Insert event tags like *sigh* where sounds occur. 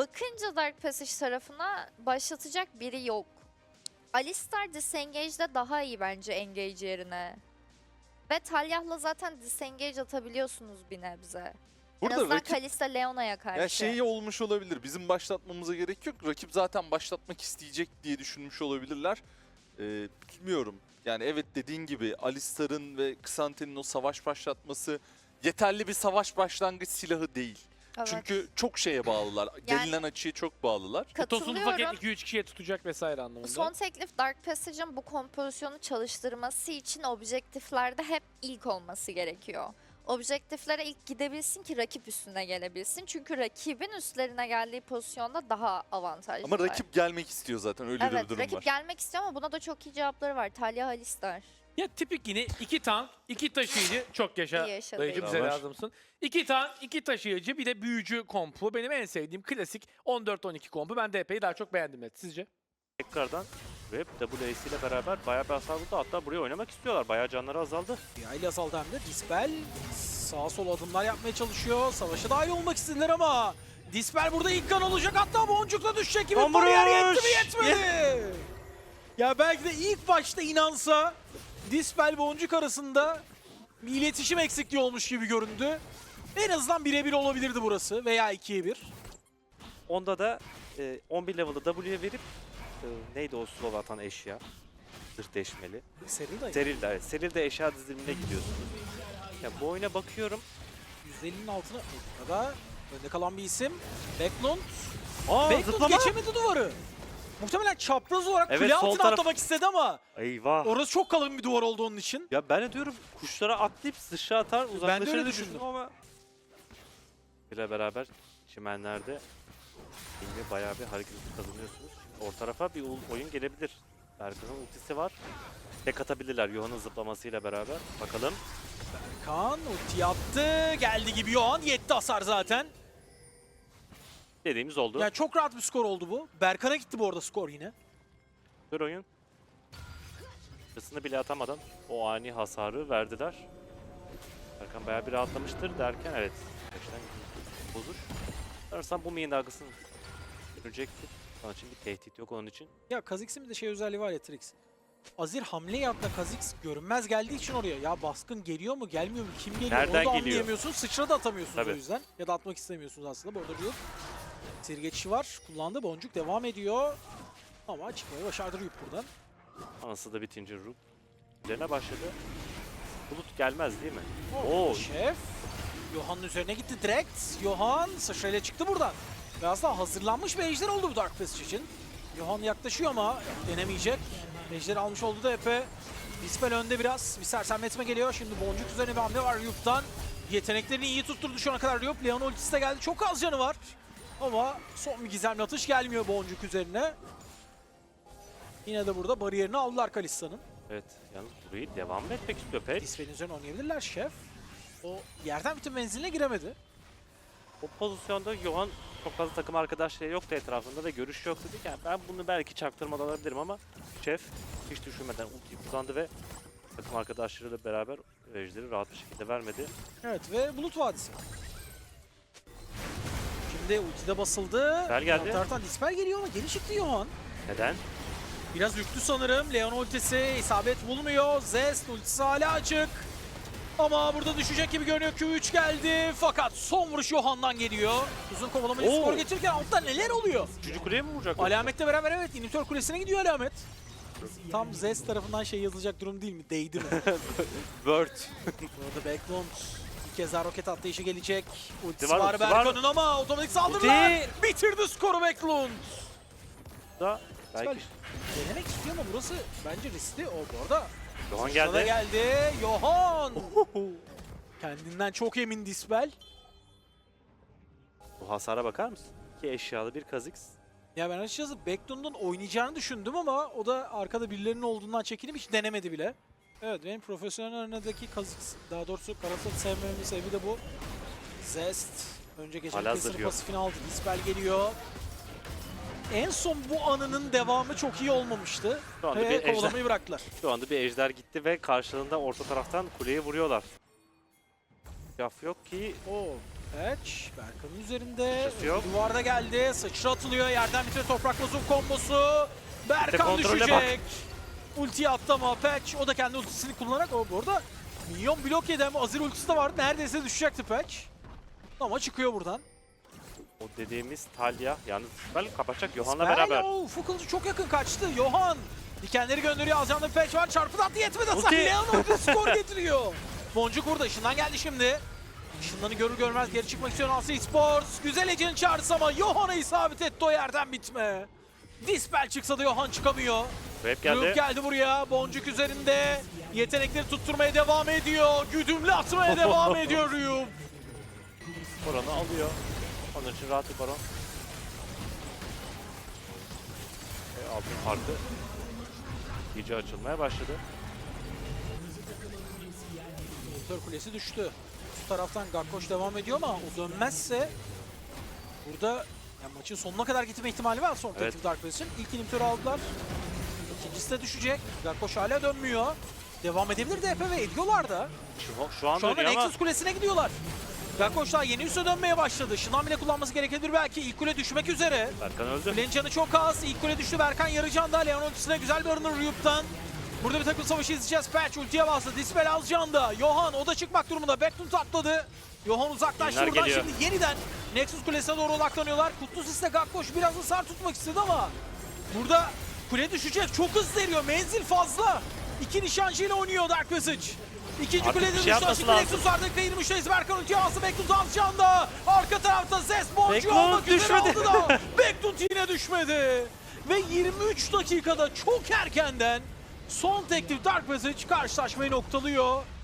bakınca Dark Passage tarafına başlatacak biri yok. Alistar Disengage'de daha iyi bence Engage yerine. Ve Talyah'la zaten Disengage atabiliyorsunuz bir nebze. en Burada azından rakip Kalista Leona'ya karşı. ya şey olmuş olabilir. Bizim başlatmamıza gerek yok. Rakip zaten başlatmak isteyecek diye düşünmüş olabilirler. Ee, bilmiyorum. Yani evet dediğin gibi Alistar'ın ve Xante'nin o savaş başlatması yeterli bir savaş başlangıç silahı değil. Evet. Çünkü çok şeye bağlılar. *laughs* Gelinen açıya çok bağlılar. Tosun paket Katılıyorum. 2-3 kişiye tutacak vesaire anlamında. Son teklif Dark Passage'ın bu kompozisyonu çalıştırması için objektiflerde hep ilk olması gerekiyor. Objektiflere ilk gidebilsin ki rakip üstüne gelebilsin. Çünkü rakibin üstlerine geldiği pozisyonda daha avantajlı. Ama rakip gelmek istiyor zaten öyle de bir Evet durum rakip var. gelmek istiyor ama buna da çok iyi cevapları var. Talia Alistar. Ya tipik yine iki tank, iki taşıyıcı. Çok yaşa. İyi yaşa Dayıcı dayı. bize Var. lazımsın. İki tank, iki taşıyıcı, bir de büyücü kompu. Benim en sevdiğim klasik 14-12 kompu. Ben DP'yi daha çok beğendim net. Sizce? Tekrardan Rap WAC ile beraber bayağı bir hasar buldu. Hatta buraya oynamak istiyorlar. Bayağı canları azaldı. Yaylı azaldı hem de. Dispel sağa sola adımlar yapmaya çalışıyor. Savaşa dahil olmak istediler ama Dispel burada ilk kan olacak. Hatta boncukla düşecek gibi Son bariyer yetti mi yetmedi. ya belki de ilk başta inansa Dispel boncuk arasında bir iletişim eksikliği olmuş gibi göründü. En azından birebir olabilirdi burası veya ikiye bir. Onda da e, 11 level'da W'ye verip e, neydi o slow atan eşya? Zırh deşmeli. Seril de Seril de, evet. Seril de eşya dizilimine gidiyorsunuz. Ya bu oyuna bakıyorum. %50'nin altına da önde kalan bir isim. Backlund. Aa Backlund zıplama! geçemedi duvarı. Muhtemelen çapraz olarak Evet, kule altına taraf- atlamak istedi ama Eyvah. orası çok kalın bir duvar oldu onun için. Ya ben de diyorum kuşlara atlayıp sıçra atar uzaklaşır düşündüm. ama. ile beraber çimenlerde yine bayağı bir hareketli kazanıyorsunuz. Orta tarafa bir oyun gelebilir. Berkan'ın ultisi var. Tek atabilirler Yohan'ın zıplamasıyla beraber. Bakalım. Kaan ulti attı. Geldi gibi Yohan. Yetti hasar zaten. Dediğimiz oldu. Yani çok rahat bir skor oldu bu. Berkan'a gitti bu arada skor yine. Bir oyun. Hırsını bile atamadan o ani hasarı verdiler. Berkan bayağı bir rahatlamıştır derken evet. Bozur. Sanırsam bu main görecektir. Onun için bir tehdit yok onun için. Ya Kha'Zix'in bir de şey özelliği var ya Trix. Azir hamle yaptı Kha'Zix görünmez geldiği için oraya. Ya baskın geliyor mu gelmiyor mu kim geliyor Nereden onu da geliyor? anlayamıyorsun. Sıçra da atamıyorsunuz Tabii. o yüzden. Ya da atmak istemiyorsunuz aslında. Bu arada Ryuk sir geçişi var. Kullandı. Boncuk devam ediyor. Ama çıkmayı başardı Ryuk buradan. Anası da bitince Rook üzerine başladı. Bulut gelmez değil mi? Oo. Oo. Şef. Yohan'ın üzerine gitti direkt. Yohan sıçra ile çıktı buradan. Biraz daha hazırlanmış bir ejder oldu bu Dark Passage için. Yohan yaklaşıyor ama denemeyecek. Ejder almış oldu da Epe. Dispel önde biraz. Bir sersemletme geliyor. Şimdi boncuk üzerine bir hamle var Ryuk'tan. Yeteneklerini iyi tutturdu şu ana kadar Ryuk. Leon ultisi de geldi. Çok az canı var. Ama son bir gizemli atış gelmiyor boncuk üzerine. Yine de burada bariyerini aldılar Kalista'nın. Evet. Yalnız burayı devam etmek istiyor pek? Dispel'in üzerine oynayabilirler şef. O yerden bütün menziline giremedi. O pozisyonda Johan çok fazla takım arkadaşları yoktu etrafında ve görüş yok dedik. Yani ben bunu belki çaktırmadan alabilirim ama Şef hiç düşünmeden ultiyi kullandı ve takım arkadaşlarıyla beraber ejderi rahat bir şekilde vermedi. Evet ve Bulut Vadisi. Şimdi ultide basıldı. Dispel geldi. Yan taraftan Dispel geliyor ama geri çıktı Yohan. Neden? Biraz yüklü sanırım. Leon ultisi isabet bulmuyor. Zest ultisi hala açık. Ama burada düşecek gibi görünüyor. Q3 geldi. Fakat son vuruş Yohan'dan geliyor. Uzun kovalamayı skor getirirken altta neler oluyor? Üçüncü kuleye mi vuracak? Alametle beraber evet inhibitör kulesine gidiyor alamet. Tam Zest tarafından şey yazılacak durum değil mi? Değdi mi? *laughs* Word. Bu arada Backlund bir kez daha roket atlayışı gelecek. Ultisi var, var. Berkan'ın ama otomatik saldırılar. Bitirdi skoru Backlund. Da belki Denemek istiyor ama burası bence riskli. O bu arada Sırada geldi. geldi. Johan. Kendinden çok emin Dispel. Bu hasara bakar mısın? İki eşyalı bir Kha'Zix. Ya ben açıkçası Backlund'un oynayacağını düşündüm ama o da arkada birilerinin olduğundan çekinip hiç denemedi bile. Evet benim profesyonel arenadaki Kha'Zix, daha doğrusu Karasat'ı sevmememin sebebi de bu. Zest. Önce geçen Hala yok. pasifini aldı. Dispel geliyor. En son bu anının devamı çok iyi olmamıştı. Şu anda Ve bir ejder, kovalamayı bıraktılar. şu anda bir ejder gitti ve karşılığında orta taraftan kuleyi vuruyorlar. Yaf yok ki Oo. Patch Berkan'ın üzerinde. Sıçrası yok. Duvarda geldi. Sıçra atılıyor. Yerden bir toprakla zoom kombosu. Berkan kontrole düşecek. Ultiyi attı ama Patch. O da kendi ultisini kullanarak. O bu arada Minyon blok yedi ama Azir ultisi de vardı. Neredeyse düşecekti Patch. Ama çıkıyor buradan. O dediğimiz Talya yalnız Spell kapatacak Johan'la beraber. Fukılcı çok yakın kaçtı. Johan. Dikenleri gönderiyor. Alcan'da bir patch var. Çarpı attı yetmedi. Hasan. Leon ulti *laughs* skor getiriyor. Boncuk burada. Işından geldi şimdi. Işınlanı görür görmez geri çıkmak istiyor Nasıl Sports. Güzel Ece'nin çağrısı ama Johan'a isabet etti o yerden bitme. Dispel çıksa da Johan çıkamıyor. Rap Geldi. geldi. geldi buraya. Boncuk üzerinde. Yetenekleri tutturmaya devam ediyor. Güdümlü atmaya *laughs* devam ediyor Riyum. Baron'u alıyor. Onun için rahat bir Baron. Ve altın farkı iyice açılmaya başladı. Kör kulesi düştü. Şu taraftan Gakkoş devam ediyor ama o dönmezse burada yani maçın sonuna kadar gitme ihtimali var son Evet. Dark Pass'in. İlk inhibitörü aldılar. İkincisi de düşecek. Gakkoş hala dönmüyor. Devam edebilir DP ve ediyorlar da. Şu, şu an Şu anda ama Nexus Kulesi'ne gidiyorlar. Gakkoş daha yeni üste dönmeye başladı. Şınan bile kullanması gerekebilir belki. İlk kule düşmek üzere. Berkan öldü. Kulenin canı çok az. İlk kule düştü. Berkan yarı canda. Leon ultisine güzel bir arınır Ryup'tan. Burada bir takım savaşı izleyeceğiz. Patch ultiye bastı. Dispel az canda. Johan o da çıkmak durumunda. Backtun atladı. Johan uzaklaştı buradan. geliyor. Şimdi yeniden Nexus Kulesi'ne doğru odaklanıyorlar. Kutlu Sis'le Gakkoş biraz hasar tutmak istedi ama burada kule düşecek. Çok hızlı eriyor. Menzil fazla. İki nişancıyla oynuyor Dark Passage. İkinci kulede şey düştü. Şimdi. Nexus artık kayırmıştayız. Berkan ultiye bastı. Backtun az canda. Arka tarafta Zes boncuğu Backtun olmak üzere düşmedi. aldı da. *laughs* Backtun yine düşmedi. Ve 23 dakikada çok erkenden son teklif Dark Passage karşılaşmayı noktalıyor.